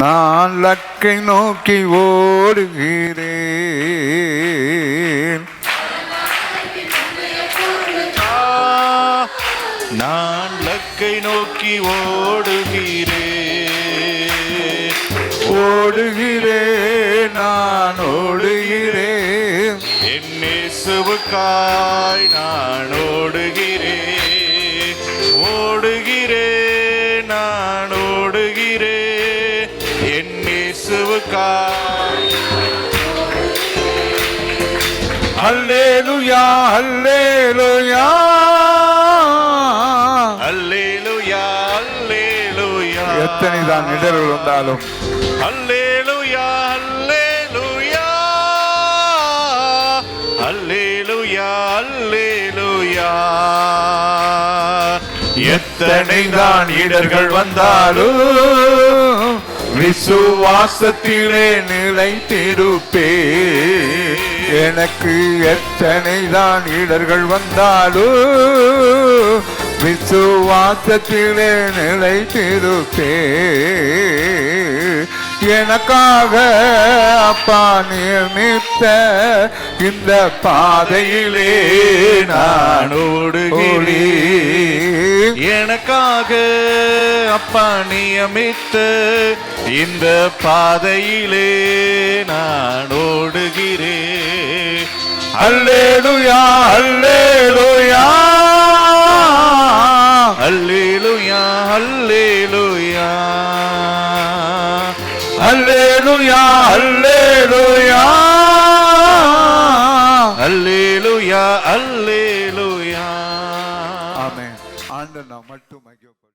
நான் லக்கை நோக்கி ஓடுகிறேன். நான் லக்கை நோக்கி ஓடுகிறேன். ஓடுகிறேன் நான் ஓடுகிறேன். என் இயேசுவுக்காய் நான் ஓடுகிறேன். இயேசுவுக்காய் அல்லேலுயா அல்லேலுயா அல்லேலுயா அல்லேலுயா எத்தனை தான் இடர்கள் வந்தாலும். அல்லேலுயா அல்லேலுயா அல்லேலுயா அல்லேலுயா எத்தனை தான் இடர்கள் வந்தாலும் வந்தாலும். விசுவாசத்திலே நிலைத்திருப்பே. எனக்கு எத்தனை தான் இடர்கள் வந்தாலும் விசுவாசத்திலே நிலைத்திருப்பே. எனக்காக அப்பா நியமித்த இந்த பாதையிலே நானோடு எனக்காக அப்பா நியமித்து இந்த பாதையிலே நான் ஓடுகிறேன். அல்லேலுயா அல்லேலுயா. அல்லேலுயா அல்லேலுயா. அல்லேலுயா அல்லேலுயா. ஆண்டவர் நான் மட்டும் மகிழ்ப்படும்